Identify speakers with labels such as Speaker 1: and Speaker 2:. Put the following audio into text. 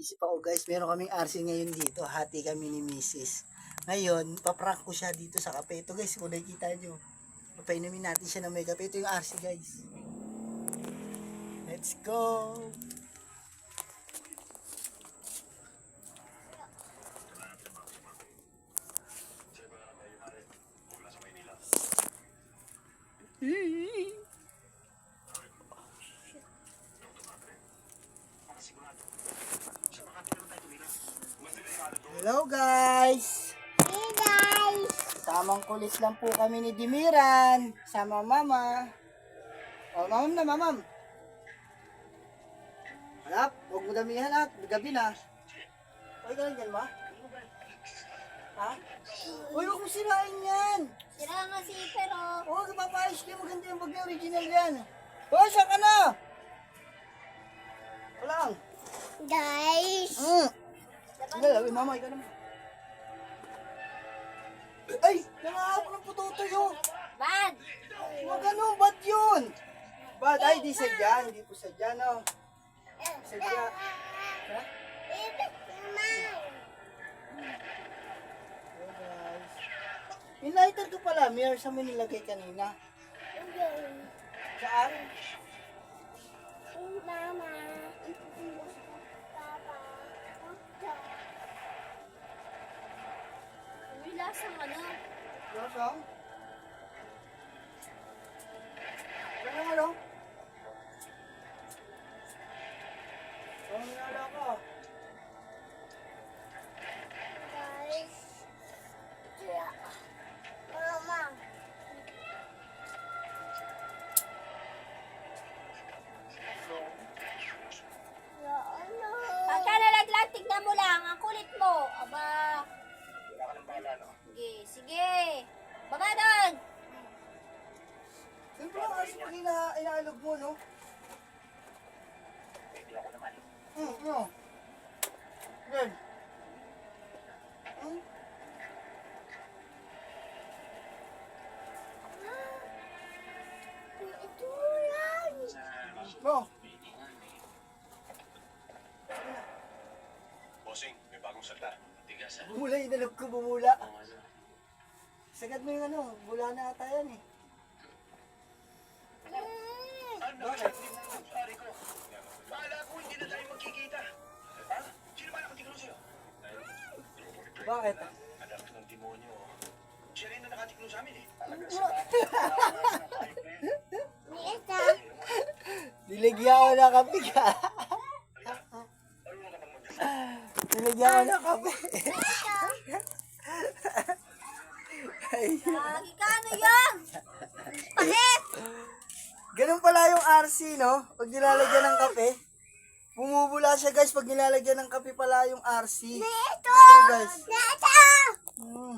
Speaker 1: Isip ako guys, meron kaming RC ngayon dito. Hati kami ni Mrs. Ngayon, paprank ko siya dito sa kape. Ito guys, kung nakikita nyo. Papainumin natin siya ng may kape. Ito yung RC guys. Let's go! Hello guys!
Speaker 2: Hey guys!
Speaker 1: Tamang kulis lang po kami ni Dimiran. Sama mama. Oh, mamam na, mamam. Hanap, huwag mo damihan at gabi na. Okay ka lang dyan, ma? Ha? Uy, huwag mo sirain yan.
Speaker 2: Sira nga si pero
Speaker 1: Huwag, papayos kayo. Maganda yung bag na original yan. Oh, saan ka na? Wala lang.
Speaker 2: guys!
Speaker 1: Labi, mama, ikaw naman. Ay, nangahabol ng pututuyo.
Speaker 2: Bad!
Speaker 1: Huwag ano, ba't yun? Ba't? Ay, di sadya, hindi po sadya, no? Sadya. Ha? Oh, guys. Yung lighter ko pala, Mir, saan mo nilagay kanina? Saan?
Speaker 2: Mama! Lasang ano?
Speaker 1: Lasang? Ano ano?
Speaker 2: Baba doon.
Speaker 1: Siyempre, ang aso pag ina inaalog mo, no? Hmm, no. Yan. Hmm?
Speaker 2: Ito lang.
Speaker 1: No.
Speaker 3: Bossing, may bagong salta. Tigas ha.
Speaker 1: Bumula, inalog ko bumula. Sagad mo yung ano, bula na ata yan eh.
Speaker 3: Ano?
Speaker 1: Bakit?
Speaker 3: Pare ko. Ko, hindi na tayo magkikita. Ha? Sino ba nakatiklo sa'yo?
Speaker 1: Bakit?
Speaker 3: Anak ng demonyo. Siya rin na nakatiklo sa amin eh.
Speaker 2: Nita.
Speaker 1: Niligyan ko na kape ka. Niligyan ko na kape.
Speaker 2: Lagi ka ano yan? Pakit!
Speaker 1: ganun pala yung RC, no? Pag nilalagyan ng kape, bumubula siya guys pag nilalagyan ng kape pala yung RC.
Speaker 2: Ito!
Speaker 1: Ito guys.
Speaker 2: Nita!
Speaker 1: Hmm.